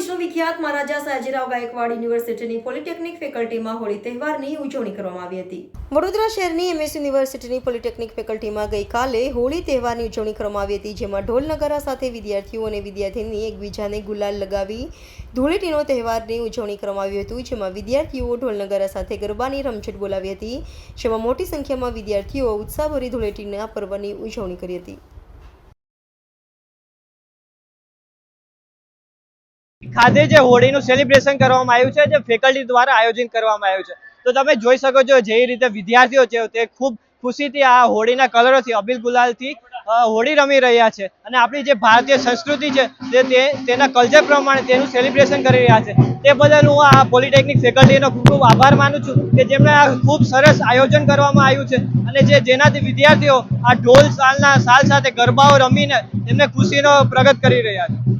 વિખ્યાત મહારાજા સયાજીરાવ ગાયકવાડ યુનિવર્સિટીની પોલિટેકનિક ફેકલ્ટીમાં હોળી તહેવારની ઉજવણી કરવામાં આવી હતી. વડોદરા શહેરની એમએસ યુનિવર્સિટીની પોલિટેકનિક ફેકલ્ટીમાં ગઈકાલે હોળી તહેવારની ઉજવણી કરવામાં આવી હતી, જેમાં ઢોલ નગારા સાથે વિદ્યાર્થીઓ અને વિદ્યાર્થીની એકબીજાને ગુલાલ લગાવી ધૂળેટીનો તહેવારની ઉજવણી કરવામાં આવી હતી, જેમાં વિદ્યાર્થીઓ ઢોલ નગારા સાથે ગરબાની રમઝટ બોલાવી હતી, જેમાં મોટી સંખ્યામાં વિદ્યાર્થીઓ ઉત્સાહભરી ધૂળેટીના પર્વની ઉજવણી કરી હતી. ખાતે જે હોળીનું સેલિબ્રેશન કરવામાં આવ્યું છે, જે ફેકલ્ટી દ્વારા આયોજન કરવામાં આવ્યું છે. તો તમે જોઈ શકો છો જે રીતે વિદ્યાર્થીઓ છે તે ખૂબ ખુશીથી આ હોળીના કલરોથી, અબીલ ગુલાલથી હોળી રમી રહ્યા છે. અને આપણી જે ભારતીય સંસ્કૃતિ છે તે તેના કલ્ચર પ્રમાણે તેનું સેલિબ્રેશન કરી રહ્યા છે. તે બદલ હું આ પોલિટેકનિક ફેકલ્ટીનો ખૂબ ખૂબ આભાર માનું છું કે જેમણે આ ખૂબ સરસ આયોજન કરવામાં આવ્યું છે. અને જે જેનાથી વિદ્યાર્થીઓ આ ઢોલ, સાલના, સાલ સાથે ગરબાઓ રમીને એમને ખુશીનો પ્રગટ કરી રહ્યા છે.